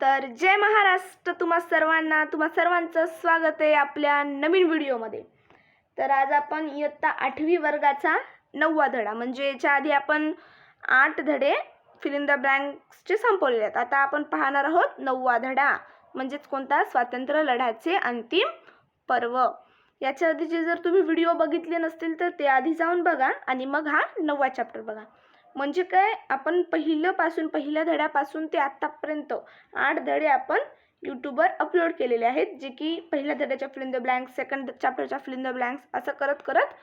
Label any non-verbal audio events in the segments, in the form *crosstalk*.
तर जय महाराष्ट्र तुम्हा सर्वांना तुम्हा सर्वांचं स्वागत आहे आपल्या नवीन व्हिडिओमध्ये. तर आज आपण इयत्ता आठवी वर्गाचा नववा धडा म्हणजे याच्या आधी आपण आठ धडे फिल इन द ब्लँक्सचे संपवलेले आहेत. आता आपण पाहणार आहोत नववा धडा म्हणजेच कोणता? स्वातंत्र्य लढ्याचे अंतिम पर्व. याच्या आधीचे जर तुम्ही व्हिडिओ बघितले नसतील तर ते आधी जाऊन बघा आणि मग हा नववा चॅप्टर बघा. म्हणजे काय? आपण पहिल्यापासून पहिल्या धड्यापासून ते आत्तापर्यंत आठ धडे आपण यूट्यूबवर अपलोड केलेले आहेत जे की पहिल्या धड्याच्या फिलिंग द ब्लँक्स सेकंड चॅप्टरच्या फिलिंग द ब्लँक्स असं करत करत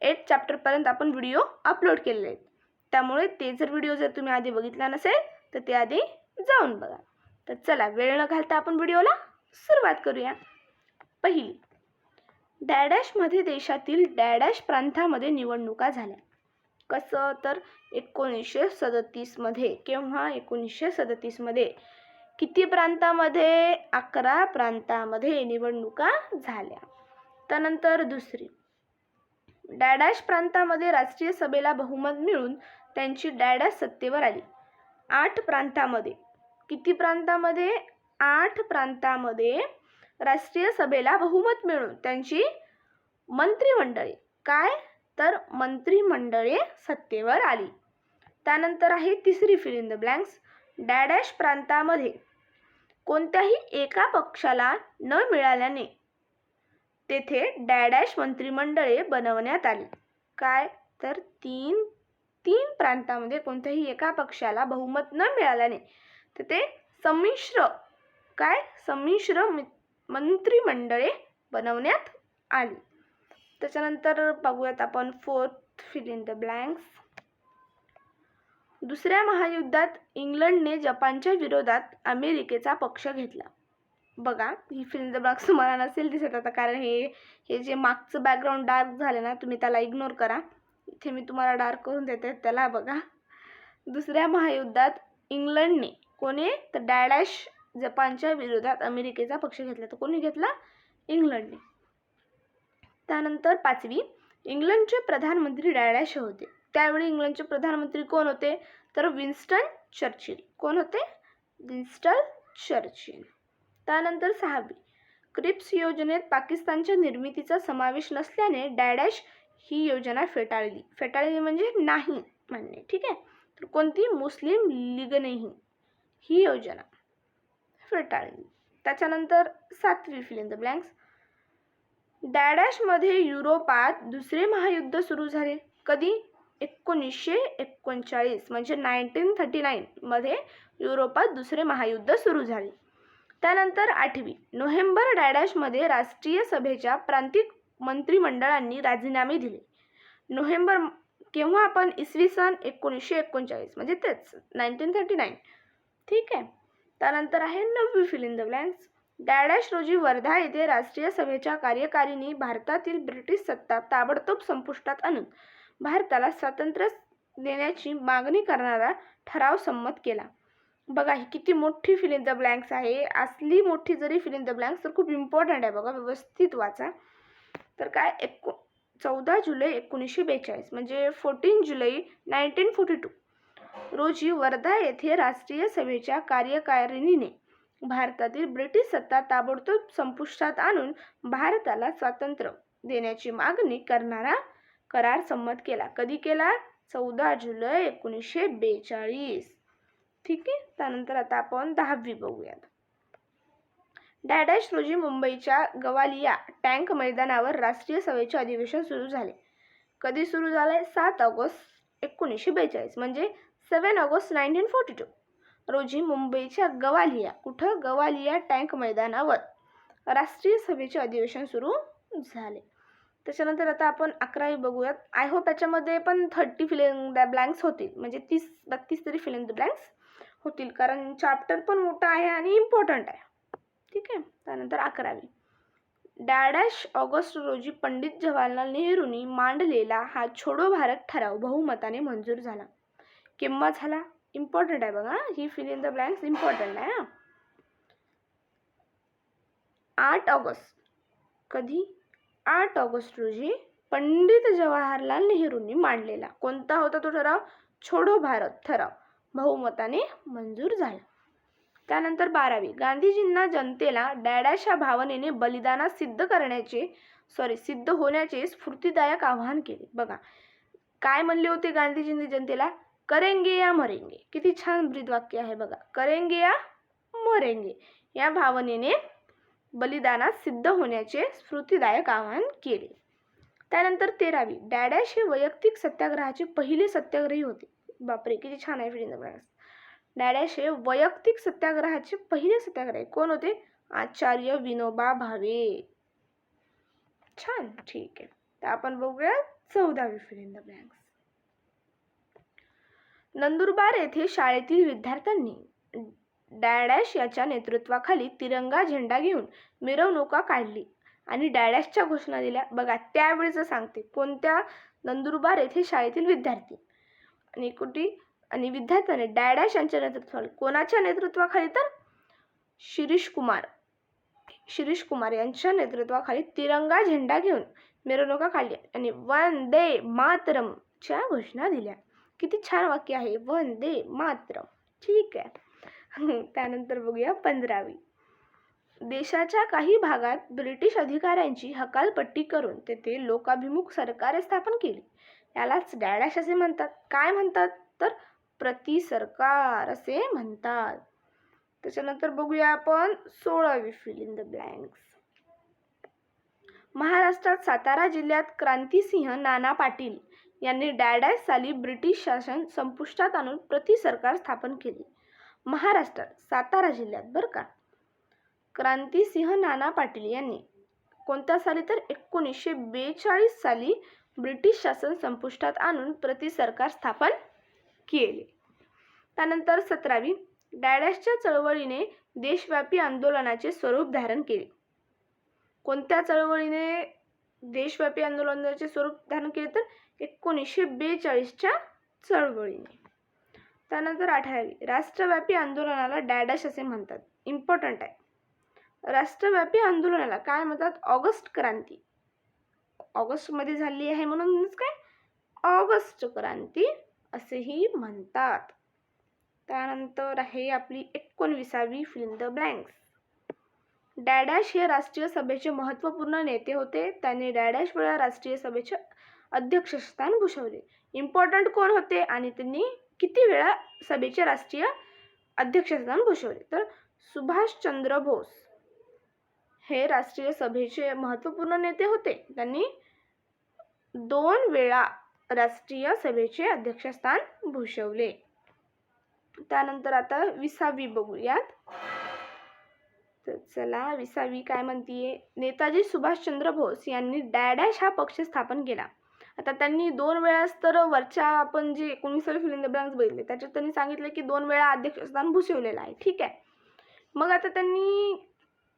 एट चॅप्टरपर्यंत आपण व्हिडिओ अपलोड केलेले आहेत. त्यामुळे ते जर व्हिडिओ जर तुम्ही आधी बघितला नसेल तर ते आधी जाऊन बघा. तर चला वेळ न घालता आपण व्हिडिओला सुरुवात करूया. पहिली डॅडॅशमध्ये देशातील डॅडॅश प्रांतामध्ये निवडणुका झाल्या. कसं? तर एकोणीसशे सदतीसमध्ये केव्हा? एकोणीसशे सदतीसमध्ये किती प्रांतामध्ये? अकरा प्रांतामध्ये निवडणुका झाल्या. त्यानंतर दुसरी. डॅडॅश प्रांतामध्ये राष्ट्रीय सभेला बहुमत मिळून त्यांची डॅडॅश सत्तेवर आली. आठ प्रांतामध्ये. किती प्रांतामध्ये? आठ प्रांतामध्ये राष्ट्रीय सभेला बहुमत मिळून त्यांची मंत्रिमंडळी. काय? तर मंत्रिमंडळे सत्तेवर आली. त्यानंतर आहे तिसरी फिल इन द ब्लँक्स डॅडॅश प्रांतामध्ये कोणत्याही एका पक्षाला न मिळाल्याने तेथे डॅडॅश मंत्रिमंडळे बनवण्यात आली. काय? तर तीन तीन प्रांतामध्ये कोणत्याही एका पक्षाला बहुमत न मिळाल्याने तेथे संमिश्र काय? संमिश्र मि- मंत्रिमंडळे बनवण्यात आली. त्याच्यानंतर बघूयात आपण fourth fill in the blanks दुसऱ्या महायुद्धात इंग्लंडने जपानच्या विरोधात अमेरिकेचा पक्ष घेतला. बघा ही फिल्म द ब्लॉग्स तुम्हाला नसेल दिसत आता कारण हे हे जे मागचं बॅकग्राऊंड डार्क झालं ना तुम्ही त्याला इग्नोर करा. इथे मी तुम्हाला डार्क करून देते त्याला बघा. दुसऱ्या महायुद्धात इंग्लंडने कोणी? तर डॅडॅश जपानच्या विरोधात अमेरिकेचा पक्ष घेतला. तर कोणी घेतला? इंग्लंडने. त्यानंतर पाचवी इंग्लंडचे प्रधानमंत्री डॅडॅश होते. त्यावेळी इंग्लंडचे प्रधानमंत्री कोण होते? तर विन्स्टन चर्चिल. कोण होते? Winston Churchill. त्यानंतर सहावी क्रिप्स योजनेत पाकिस्तानच्या निर्मितीचा समावेश नसल्याने डॅडॅश ही योजना फेटाळली. फेटाळली म्हणजे नाही म्हणणे ठीक आहे? तर कोणती? मुस्लिम लीगनेही ही योजना फेटाळली. त्याच्यानंतर सातवी फिल इन द ब्लँक्स. डॅडॅशमध्ये युरोपात दुसरे महायुद्ध सुरू झाले. कधी? एकोणीसशे एकोणचाळीस म्हणजे नाईन्टीन थर्टी नाईनमध्ये युरोपात दुसरे महायुद्ध सुरू झाले. त्यानंतर आठवी नोव्हेंबर डॅडॅशमध्ये राष्ट्रीय सभेच्या प्रांतिक मंत्रिमंडळांनी राजीनामे दिले. नोव्हेंबर केव्हा आपण इसवी सन एकोणीसशे एकोणचाळीस म्हणजे तेच नाईन्टीन थर्टी नाईन. ठीक आहे. त्यानंतर आहे नववी फिल इन द ब्लँक्स डॅडॅश रोजी वर्धा येथे राष्ट्रीय सभेच्या कार्यकारिणी भारतातील ब्रिटिश सत्ता ताबडतोब संपुष्टात आणून भारताला स्वातंत्र्य देण्याची मागणी करणारा ठराव संमत केला. बघा ही किती मोठी फिल इन द ब्लँक्स आहे. असली मोठी जरी फिल इन द ब्लँक्स तर खूप इम्पॉर्टंट आहे बघा व्यवस्थित वाचा. तर काय एको चौदा जुलै एकोणीसशे बेचाळीस म्हणजे fourteen July nineteen forty two रोजी वर्धा येथे राष्ट्रीय सभेच्या कार्यकारिणीने भारतातील ब्रिटिश सत्ता ताबडतोब संपुष्टात आणून भारताला स्वातंत्र्य देण्याची मागणी करणारा करार संमत केला. कधी केला? चौदा जुलै एकोणीसशे बेचाळीस. ठीक आहे? त्यानंतर आता आपण दहावी बघूयात. डॅडॅश रोजी मुंबईच्या गवालिया टँक मैदानावर राष्ट्रीय सभेचे अधिवेशन सुरू झाले. कधी सुरू झाले सात ऑगस्ट एकोणीसशे बेचाळीस. म्हणजे seven August nineteen forty two. रोजी मुंबईच्या गवालिया कुठं? गवालिया टँक मैदानावर. राष्ट्रीय सभेचे अधिवेशन सुरू झाले. त्याच्यानंतर आता आपण अकरावी बघूयात. आय होप याच्यामध्ये पण थर्टी फिलिंग ब्लँक्स होतील. म्हणजे तीस बत्तीस तरी फिलिंग द ब्लँक्स होतील. कारण चॅप्टर पण मोठा आहे आणि इम्पॉर्टंट आहे. ठीक आहे? त्यानंतर अकरावी. डॅडॅश ऑगस्ट रोजी पंडित जवाहरलाल नेहरूंनी मांडलेला हा छोडो भारत ठराव बहुमताने मंजूर झाला. केव्हा झाला? इम्पॉर्टंट आहे बघा. ही fill in the blanks important आहे हां. आठ ऑगस्ट. कधी? आठ ऑगस्ट रोजी पंडित जवाहरलाल नेहरूंनी मांडलेला. कोणता होता तो ठराव? छोडो भारत ठराव. बहुमताने मंजूर झाला. त्यानंतर बारावी. गांधीजींना जनतेला डॅडॅश भावनेने बलिदानात सिद्ध करण्याचे सॉरी सिद्ध होण्याचे स्फूर्तीदायक आवाहन केले. बघा. काय म्हणले होते गांधीजींनी जनतेला? करेंगे या मरेंगे. किती छान ब्रीदवाक्य आहे बघा. करेंगे या मरेंगे. या भावनेने बलिदानात सिद्ध होण्याचे स्फूर्तीदायक आवाहन केले. त्यानंतर तेरावी. डॅडॅश हे वैयक्तिक सत्याग्रहाचे पहिले सत्याग्रही होते. बापरे किती छान आहे फिलिंग डॅडॅश हे वैयक्तिक सत्याग्रहाचे पहिले सत्याग्रही. कोण होते? आचार्य विनोबा भावे. छान ठीक आहे. तर आपण बघूया चौदावी फिलिंग द ब्लँक्स नंदुरबार येथे शाळेतील विद्यार्थ्यांनी डॅडॅश याच्या नेतृत्वाखाली तिरंगा झेंडा घेऊन मिरवणुका काढली आणि डॅडॅशच्या घोषणा दिल्या. बघा त्यावेळेचं सांगते कोणत्या नंदुरबार येथे शाळेतील विद्यार्थी? आणि कुठे? आणि विद्यार्थ्याने डॅडॅश यांच्या नेतृत्वाखाली कोणाच्या नेतृत्वाखाली तर? शिरीष कुमार. शिरीष कुमार यांच्या नेतृत्वाखाली तिरंगा झेंडा घेऊन मिरवणुका काढल्या आणि वंदे मातरमच्या घोषणा दिल्या. किती छान वाक्य आहे. वंदे मात्र ठीक आहे. *laughs* त्यानंतर बघूया पंधरावी. देशाच्या काही भागात ब्रिटिश अधिकाऱ्यांची हकालपट्टी करून तेथे लोकाभिमुख सरकार स्थापन केली. यालाच डॅडॅश असे म्हणतात. काय म्हणतात? तर प्रति सरकार असे म्हणतात. त्याच्यानंतर बघूया आपण सोळावी फिल इन द ब्लँक्स महाराष्ट्रात सातारा जिल्ह्यात क्रांतिसिंह नाना पाटील यांनी डॅडॅश साली ब्रिटिश शासन संपुष्टात आणून प्रति सरकार स्थापन केले. महाराष्ट्रात सातारा जिल्ह्यात बरं का? क्रांतिसिंह नाना पाटील यांनी कोणत्या साली तर एकोणीसशे बेचाळीस साली ब्रिटिश शासन संपुष्टात आणून प्रति सरकार स्थापन केले. त्यानंतर सतरावी डॅडॅशच्या चळवळीने देशव्यापी आंदोलनाचे स्वरूप धारण केले. कोणत्या चळवळीने देशव्यापी आंदोलनाचे स्वरूप धारण केले तर एकोणीसशे बेचाळीसच्या चळवळीने. त्यानंतर अठरावी राष्ट्रव्यापी आंदोलनाला डॅडश असे म्हणतात. इम्पॉर्टंट आहे. राष्ट्रव्यापी आंदोलनाला काय म्हणतात? ऑगस्ट क्रांती. ऑगस्टमध्ये झाली आहे म्हणूनच काय? ऑगस्ट क्रांती असेही म्हणतात. त्यानंतर आहे आपली एकोणविसावी फिल्म द ब्लँक्स डॅडॅश हे राष्ट्रीय सभेचे महत्त्वपूर्ण नेते होते. त्यांनी डॅडॅश वेळा राष्ट्रीय सभेचे अध्यक्षस्थान भूषवले. इम्पॉर्टंट कोण होते आणि त्यांनी किती वेळा सभेचे राष्ट्रीय अध्यक्षस्थान भूषवले? तर सुभाषचंद्र बोस हे राष्ट्रीय सभेचे महत्त्वपूर्ण नेते होते. त्यांनी दोन वेळा राष्ट्रीय सभेचे अध्यक्षस्थान भूषवले. त्यानंतर आता विसावी बघूयात. तर चला विसावी काय म्हणतीये? नेताजी सुभाषचंद्र बोस यांनी डॅडॅश हा पक्ष स्थापन केला. आता त्यांनी दोन वेळाच तर वरच्या आपण जे एकोणीसावी फिल्म द ब्लँक्स बघितले त्याच्यात त्यांनी सांगितलं की दोन वेळा अध्यक्षस्थान भूषवलेलं आहे. ठीक आहे. मग आता त्यांनी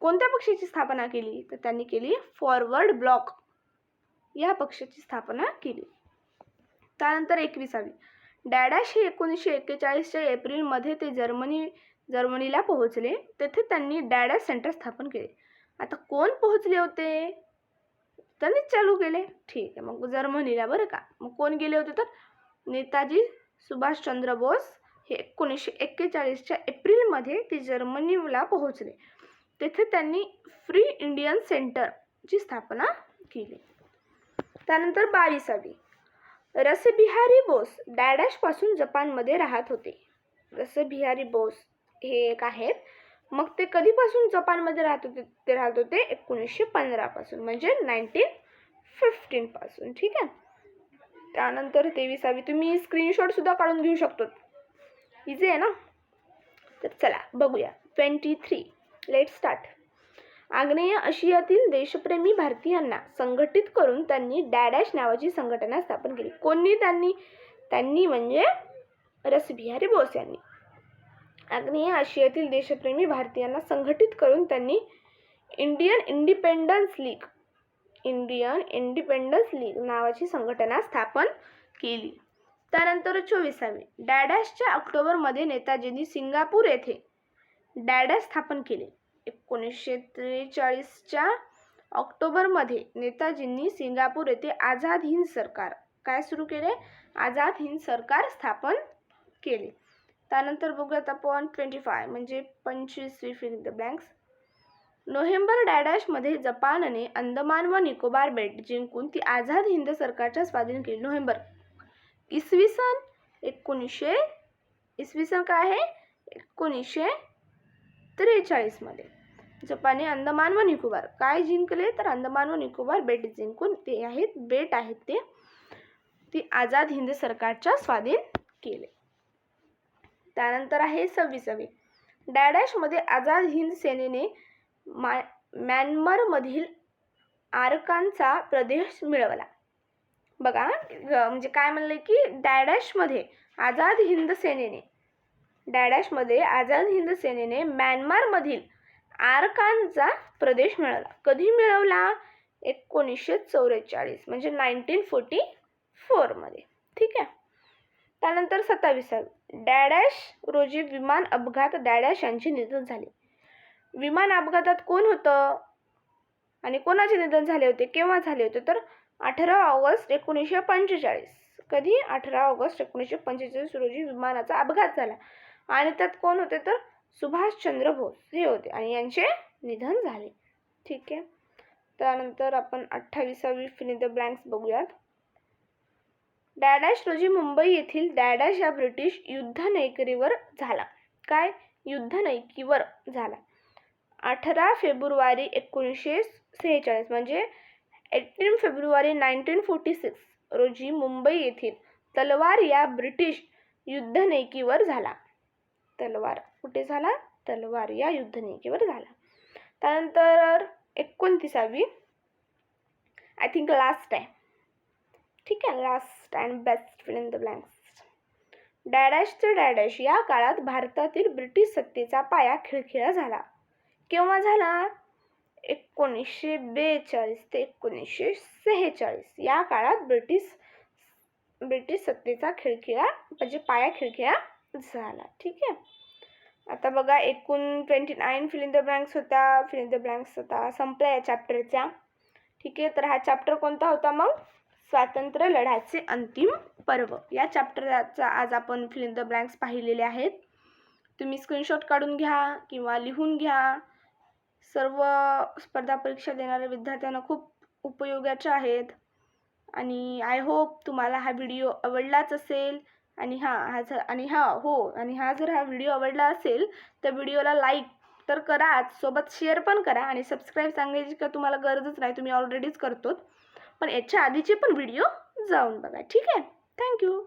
कोणत्या पक्षाची स्थापना केली? तर त्यांनी केली फॉरवर्ड ब्लॉक या पक्षाची स्थापना केली. त्यानंतर एकविसावी. डॅडॅश हे एकोणीसशे एक्केचाळीसच्या एप्रिलमध्ये ते जर्मनी जर्मनीला पोहोचले. तेथे त्यांनी डॅडॅश सेंटर स्थापन केले. आता कोण पोहोचले होते? त्यांनीच चालू केले. ठीक आहे मग जर्मनीला बरं का. मग कोण गेले होते तर? नेताजी सुभाषचंद्र बोस हे एकोणीसशे एक्केचाळीसच्या एप्रिलमध्ये ते जर्मनीला पोहोचले. तेथे त्यांनी फ्री इंडियन सेंटरची स्थापना केली. त्यानंतर बावीसावी. रसबिहारी बोस डॅडॅशपासून जपानमध्ये राहत होते. रसबिहारी बोस हे एक आहेत. मग ते कधीपासून जपानमध्ये राहत होते ते राहत होते एकोणीसशे पंधरापासून म्हणजे नाईन्टीन फिफ्टीनपासून ठीक आहे? त्यानंतर तेविसावी तुम्ही स्क्रीनशॉटसुद्धा काढून घेऊ शकतो. इझी आहे ना? तर चला बघूया. ट्वेंटी थ्री लेट स्टार्ट आग्नेय आशियातील देशप्रेमी भारतीयांना संघटित करून त्यांनी डॅडॅश नावाची संघटना स्थापन केली. कोणी त्यांनी? त्यांनी म्हणजे रसबिहारी बोस यांनी. आग्नेय आशियातील देशप्रेमी भारतीयांना संघटित करून त्यांनी Indian independence league Indian independence league नावाची संघटना स्थापन केली. त्यानंतर चोवीसावी डॅडॅशच्या ऑक्टोबरमध्ये नेताजींनी सिंगापूर येथे डॅडॅश स्थापन केले. एकोणीसशे त्रेचाळीसच्या ऑक्टोबरमध्ये नेताजींनी सिंगापूर येथे आझाद हिंद सरकार काय सुरू केले? आझाद हिंद सरकार स्थापन केले. त्यानंतर बघूयात आपण ट्वेंटी फाय म्हणजे पंचवीसवी फिल द ब्लँक्स नोव्हेंबर डॅडॅशमध्ये जपानने अंदमान व निकोबार बेट जिंकून ती आझाद हिंद सरकारच्या स्वाधीन केली. नोव्हेंबर इसवी सन एकोणीसशे इसवी सन काय आहे? एकोणीसशे त्रेचाळीसमध्ये. जपानने अंदमान व निकोबार काय जिंकले? तर अंदमान व निकोबार बेट जिंकून ते आहेत बेट आहेत ते. ती आझाद हिंद सरकारच्या स्वाधीन केले. त्यानंतर आहे सव्वीसावी. डॅडॅशमध्ये आझाद हिंद सेनेने मा म्यानमारमधील आरकांचा प्रदेश मिळवला. बघा म्हणजे काय म्हणलं की डॅडॅशमध्ये आझाद हिंद सेनेने डॅडॅशमध्ये आझाद हिंद सेनेने म्यानमारमधील आरकानचा प्रदेश मिळवला. कधी मिळवला? एकोणीसशे चौवेचाळीस म्हणजे नाईन्टीन फोर्टी फोरमध्ये. ठीक आहे? त्यानंतर सत्तावीसावी डॅडॅश रोजी विमान अपघात डॅडॅश यांचे निधन झाले. विमान अपघातात कोण होतं आणि कोणाचे निधन झाले होते केव्हा झाले होते? तर अठरा ऑगस्ट एकोणीसशे पंचेचाळीस. कधी? अठरा ऑगस्ट एकोणीसशे पंचेचाळीस रोजी विमानाचा अपघात झाला. आणि त्यात कोण होते? तर सुभाषचंद्र बोस हे होते आणि यांचे निधन झाले. ठीक आहे. त्यानंतर आपण अठ्ठावीसावी फिल द ब्लँक्स बघूयात. डॅडॅश रोजी मुंबई येथील डॅडॅश या ब्रिटिश युद्धनैकरीवर झाला. काय? युद्धनैकीवर झाला. अठरा फेब्रुवारी एकोणीसशे सेहेचाळीस म्हणजे eighteen February nineteen forty six रोजी मुंबई येथील तलवार या ब्रिटिश युद्धनैकीवर झाला. तलवार कुठे झाला? तलवार या युद्धनैकीवर झाला. त्यानंतर एकोणतीसावी आय थिंक लास्ट आहे ठीक आहे last and best fill in the blanks डॅडॅशचे डॅडॅश या काळात भारतातील ब्रिटिश सत्तेचा पाया खिळखिळा झाला. केव्हा झाला? एकोणीसशे बेचाळीस ते एकोणीसशे सेहेचाळीस. या काळात ब्रिटिश ब्रिटिश सत्तेचा खिळखिळा म्हणजे पाया खिळखिळा झाला. ठीक आहे. आता बघा एकूण twenty nine fill in the blanks होत्या. फिल इन द ब्लँक्स होता संपला या चॅप्टरच्या ठीक आहे तर हा चॅप्टर कोणता होता मग? स्वातंत्र्य लढ्याचे अंतिम पर्व. या चॅप्टरचा आज आपण फिल इन द ब्लँक्स पाहिलेले आहेत. तुम्ही स्क्रीनशॉट काढून घ्या किंवा लिहून घ्या. सर्व स्पर्धा परीक्षा देणाऱ्या विद्यार्थ्यांना खूप उपयोगाच्या आहेत. आणि आय होप तुम्हाला हा व्हिडिओ आवडलाच असेल. आणि हां हा जर आणि हां हो आणि हा जर हा व्हिडिओ आवडला असेल तर व्हिडिओला लाईक तर कराच. सोबत शेअर पण करा. आणि सबस्क्राईब सांगायची का तुम्हाला गरजच नाही. तुम्ही ऑलरेडीच करतो पण याच्या आधीचे पण व्हिडिओ जाऊन बघा. ठीक आहे? थँक्यू